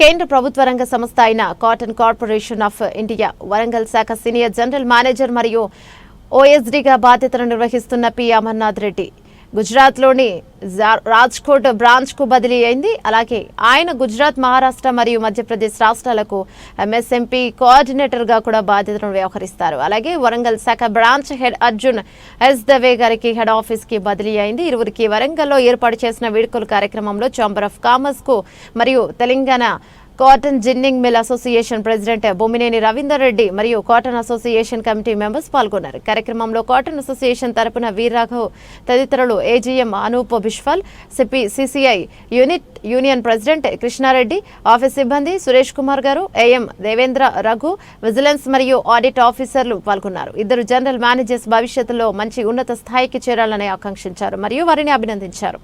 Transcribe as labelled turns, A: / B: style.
A: కేంద్ర ప్రభుత్వ రంగ సంస్థ అయిన cotton corporation of India Warangal శాఖ సీనియర్ జనరల్ మేనేజర్ మరియు ఓఎస్డీగా బాధ్యతలు నిర్వహిస్తున్న పి అమర్నాథ్ రెడ్డి. గుజరాత్లోని రాజ్కోట్ బ్రాంచ్కు బదిలీ అయింది. అలాగే ఆయన గుజరాత్ మహారాష్ట్ర మరియు మధ్యప్రదేశ్ రాష్ట్రాలకు ఎంఎస్ఎంపీ కోఆర్డినేటర్గా కూడా బాధ్యతలను వ్యవహరిస్తారు. అలాగే వరంగల్ శాఖ branch head Arjun S Dave గారికి హెడ్ ఆఫీస్కి బదిలీ అయింది. ఇరువురికి వరంగల్లో ఏర్పాటు చేసిన వేడుకల కార్యక్రమంలో ఛాంబర్ ఆఫ్ కామర్స్కు మరియు Telangana cotton ginning mill association president Bommineni Ravinder Reddy మరియు కాటన్ అసోసియేషన్ కమిటీ మెంబర్స్ పాల్గొన్నారు. కార్యక్రమంలో కాటన్ అసోసియేషన్ తరపున వీర్రాఘవ్ తదితరులు AGM Anoop Bishwal CP CCI unit union president Krishnareddy office సిబ్బంది సురేష్ కుమార్ గారు ఏఎం దేవేంద్ర రఘు విజిలెన్స్ మరియు ఆడిట్ ఆఫీసర్లు పాల్గొన్నారు. ఇద్దరు జనరల్ మేనేజర్స్ భవిష్యత్తులో మంచి ఉన్నత స్థాయికి చేరాలని ఆకాంక్షించారు మరియు వారిని అభినందించారు.